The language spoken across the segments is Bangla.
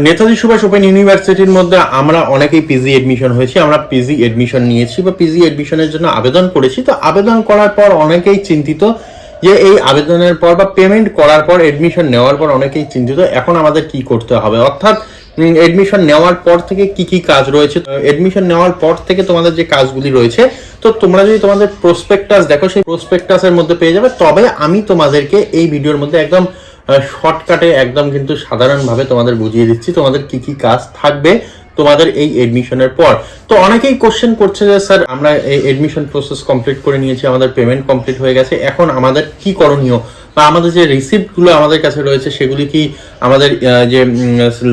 নেতাজি সুভাষ ওপেন ইউনিভার্সিটির মধ্যে আমরা অনেকেই পিজি এডমিশন হয়েছি, আমরা পিজি এডমিশন নিয়েছি বা পিজি এডমিশনের জন্য আবেদন করেছি। তো আবেদন করার পর অনেকেই চিন্তিত যে এই আবেদনের পর বা পেমেন্ট করার পর এডমিশন নেওয়ার পর অনেকেই চিন্তিত, এখন আমাদের কি করতে হবে? অর্থাৎ এডমিশন নেওয়ার পর থেকে কি কি কাজ রয়েছে? এডমিশন নেওয়ার পর থেকে তোমাদের যে কাজগুলি রয়েছে, তো তোমরা যদি তোমাদের প্রসপেক্টাস দেখো, সেই প্রসপেক্টাসের মধ্যে পেয়ে যাবে। তবে আমি তোমাদেরকে এই ভিডিওর মধ্যে একদম শর্টকাটে একদম কিন্তু সাধারণভাবে তোমাদের বুঝিয়ে দিচ্ছি তোমাদের কি কি কাজ থাকবে তোমাদের এই এডমিশনের পর। তো অনেকেই কোশ্চেন করছে যে, স্যার, আমরা এই এডমিশন প্রসেস কমপ্লিট করে নিয়েছি, আমাদের পেমেন্ট কমপ্লিট হয়ে গেছে, এখন আমাদের কি করণীয়? বা আমাদের যে রিসিপ্টগুলো আমাদের কাছে রয়েছে, সেগুলি কি আমাদের যে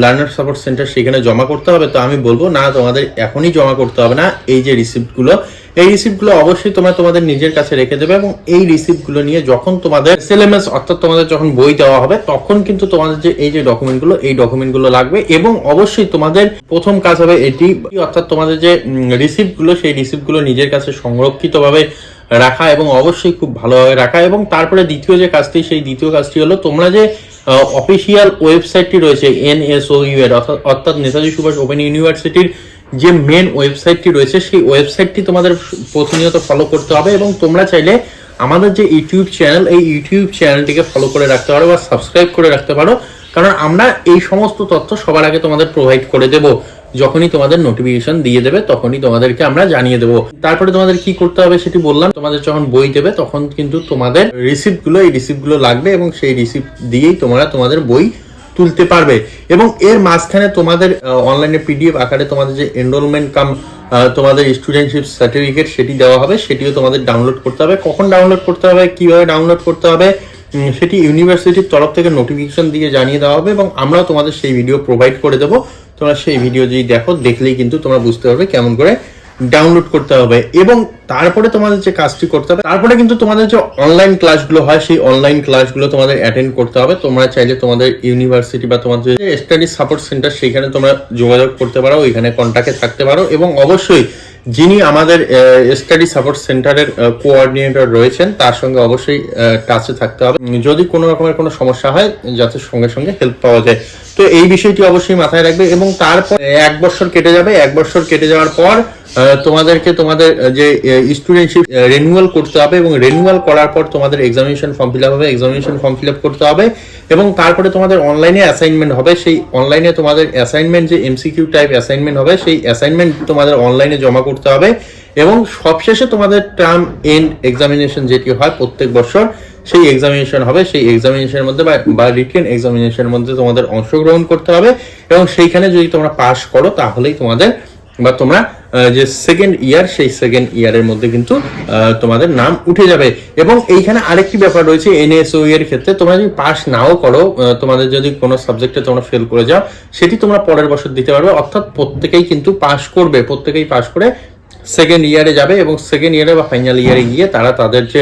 লার্নার সাপোর্ট সেন্টার সেখানে জমা করতে হবে? তো আমি বলব, না, তোমাদের এখনই জমা করতে হবে না, এই যে রিসিপ্টগুলো এই রিসিপ্টগুলো অবশ্যই তোমরা তোমাদের নিজের কাছে রেখে দেবে এবং এই রিসিপ্টগুলো নিয়ে যখন তোমাদের এসএলএমএস অর্থাৎ তোমাদের যখন বই দেওয়া হবে, তখন কিন্তু তোমাদের যে এই যে ডকুমেন্টগুলো এই ডকুমেন্টগুলো লাগবে এবং অবশ্যই তোমাদের প্রথম কাজ হবে এটি, অর্থাৎ তোমাদের যে রিসিপ্টগুলো সেই রিসিপ্টগুলো নিজের কাছে সংরক্ষিতভাবে রাখা এবং অবশ্যই খুব ভালোভাবে রাখা এবং তারপরে দ্বিতীয় যে কাজটি, সেই দ্বিতীয় কাজটি হলো তোমরা যে অফিসিয়াল ওয়েবসাইটটি রয়েছে এনএসওইউ এর অর্থাৎ- অর্থাৎ নেতাজি সুভাষ ওপেন ইউনিভার্সিটির যে মেন ওয়েবসাইটটি রয়েছে, সেই ওয়েবসাইটটি তোমাদের প্রতিনিয়ত ফলো করতে হবে এবং তোমরা চাইলে আমাদের যে ইউটিউব চ্যানেল এই ইউটিউব চ্যানেলটিকে ফলো করে রাখতে পারো বা সাবস্ক্রাইব করে রাখতে পারো। কারণ আমরা এই সমস্ত তথ্য সবার আগে তোমাদের প্রোভাইড করে দেব। যখনই তোমাদের নোটিফিকেশন দিয়ে দেবে, তখনই তোমাদেরকে আমরা জানিয়ে দেবো। তারপরে তোমাদের কি করতে হবে সেটি বললাম। তোমাদের যখন বই দেবে, তখন কিন্তু তোমাদের রিসিপ্টগুলো এই রিসিপ্টগুলো লাগবে এবং সেই রিসিপ্ট দিয়েই তোমরা তোমাদের বই তুলতে পারবে। এবং এর মাঝখানে তোমাদের অনলাইনে পিডিএফ আকারে তোমাদের যে এনরোলমেন্ট কাম তোমাদের স্টুডেন্টশিপ সার্টিফিকেট সেটি দেওয়া হবে, সেটিও তোমাদের ডাউনলোড করতে হবে। কখন ডাউনলোড করতে হবে, কীভাবে ডাউনলোড করতে হবে সেটি ইউনিভার্সিটির তরফ থেকে নোটিফিকেশন দিয়ে জানিয়ে দেওয়া হবে এবং আমরাও তোমাদের সেই ভিডিও প্রোভাইড করে দেবো। তোমরা সেই ভিডিও যদি দেখো, দেখলেই কিন্তু তোমরা বুঝতে পারবে কেমন করে ডাউনলোড করতে হবে এবং তারপরে তোমাদের যে কাজটি করতে হবে, তারপরে কিন্তু তোমাদের যে অনলাইন ক্লাসগুলো হয়, সেই অনলাইন ক্লাসগুলো তোমাদের অ্যাটেন্ড করতে হবে। তোমরা চাইলে তোমাদের ইউনিভার্সিটি বা তোমাদের যে স্টাডি সাপোর্ট সেন্টার সেখানে তোমরা যোগাযোগ করতে পারো ওইখানে কন্ট্যাক্টে থাকতে পারো এবং অবশ্যই যিনি আমাদের স্টাডি সাপোর্ট সেন্টারের কোঅর্ডিনেটর রয়েছেন, তার সঙ্গে অবশ্যই টাচে থাকতে হবে। যদি কোনো রকমের কোনো সমস্যা হয়, যাতে সঙ্গে সঙ্গে হেল্প পাওয়া যায়। তো এই বিষয়টি অবশ্যই মাথায় রাখবে এবং তারপর এক বছর কেটে যাবে। এক বছর কেটে যাওয়ার পর তোমাদেরকে তোমাদের যে স্টুডেন্টশিপ রেনুয়াল করতে হবে এবং রেনুয়াল করার পর তোমাদের এক্সামিনেশন ফর্ম ফিল আপ হবে। এক্সামিনেশন ফর্ম ফিল আপ করতে হবে। এবং তারপরে তোমাদের অনলাইনে অ্যাসাইনমেন্ট হবে। সেই অনলাইনে তোমাদের অ্যাসাইনমেন্ট যে এমসিকিউ টাইপ অ্যাসাইনমেন্ট হবে, সেই অ্যাসাইনমেন্ট তোমাদের অনলাইনে জমা করতে হবে এবং সবশেষে তোমাদের টার্ম এন্ড এক্সামিনেশন যেটি হয় প্রত্যেক বছর, সেই এক্সামিনেশন হবে। সেই এক্সামিনেশনের মধ্যে বা- রিটেন এক্সামিনেশনের মধ্যে তোমাদের অংশগ্রহণ করতে হবে এবং সেইখানে যদি তোমরা পাস করো, তাহলেই তোমাদের বা তোমরা যে সেকেন্ড ইয়ার সেই সেকেন্ড ইয়ারের মধ্যে কিন্তু তোমাদের নাম উঠে যাবে। এবং এইখানে আরেকটি ব্যাপার রয়েছে এনএসও এর ক্ষেত্রে তোমরা যদি পাস নাও করো তোমাদের যদি কোনো সাবজেক্টে তোমরা ফেল করে যাও, সেটি তোমরা পরের বছর দিতে পারবে। অর্থাৎ প্রত্যেকেই কিন্তু পাস করবে, প্রত্যেকেই পাস করে সেকেন্ড ইয়ারে যাবে এবং সেকেন্ড ইয়ারে বা ফাইনাল ইয়ারে গিয়ে তারা তাদের যে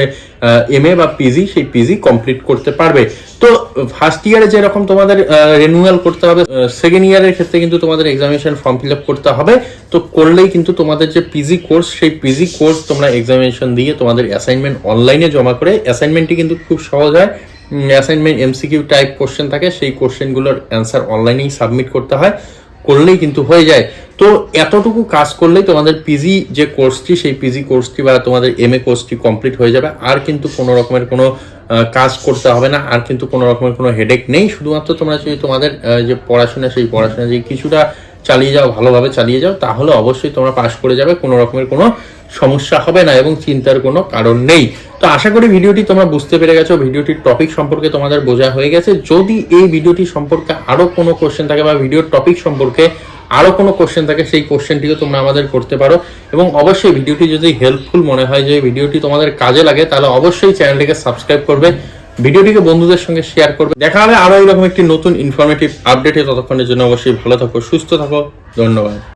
এম এ বা পিজি সেই পিজি কমপ্লিট করতে পারবে। তো ফার্স্ট ইয়ারে যেরকম তোমাদের রেনুয়াল করতে হবে সেকেন্ড ইয়ারের ক্ষেত্রে কিন্তু তোমাদের এক্সামিনেশন ফর্ম ফিল আপ করতে হবে। তো করলেই কিন্তু তোমাদের যে পিজি কোর্স সেই পিজি কোর্স তোমরা এক্সামিনেশন দিয়ে তোমাদের অ্যাসাইনমেন্ট অনলাইনে জমা করে অ্যাসাইনমেন্টটি কিন্তু খুব সহজ হয়। অ্যাসাইনমেন্ট এমসিকিউ টাইপ কোশ্চেন থাকে, সেই কোশ্চেনগুলোর অ্যান্সার অনলাইনেই সাবমিট করতে হয়। করলেই কিন্তু হয়ে যায়। তো এতটুকু কাজ করলেই তোমাদের পিজি যে কোর্সটি সেই পিজি কোর্সটি বা তোমাদের এম এ কোর্সটি কমপ্লিট হয়ে যাবে। আর কিন্তু কোনো রকমের কোনো কাজ করতে হবে না। আর কিন্তু কোনো রকমের কোনো হেডেক নেই। শুধুমাত্র তোমরা যদি তোমাদের যে পড়াশোনা, সেই পড়াশোনা যে কিছুটা চালিয়ে যাও, ভালোভাবে চালিয়ে যাও, তাহলে অবশ্যই তোমরা পাশ করে যাবে, কোনো রকমের কোনো সমস্যা হবে না এবং চিন্তার কোনো কারণ নেই। তো আশা করি ভিডিওটি তোমরা বুঝতে পেরে গেছো, ভিডিওটির টপিক সম্পর্কে তোমাদের বোঝা হয়ে গেছে। যদি এই ভিডিওটি সম্পর্কে আরও কোনো কোশ্চেন থাকে বা ভিডিওর টপিক সম্পর্কে আরও কোনো কোশ্চেন থাকে, সেই কোশ্চেনটিও তোমরা আমাদের করতে পারো। এবং অবশ্যই ভিডিওটি যদি হেল্পফুল মনে হয়, যে ভিডিওটি তোমাদের কাজে লাগে, তাহলে অবশ্যই চ্যানেলটিকে সাবস্ক্রাইব করবে। ভিডিওটিকে বন্ধুদের সঙ্গে শেয়ার করবে। দেখা হবে আরও এরকম একটি নতুন ইনফরমেটিভ আপডেটে ততক্ষণের জন্য অবশ্যই ভালো থাকো, সুস্থ থাকো। ধন্যবাদ।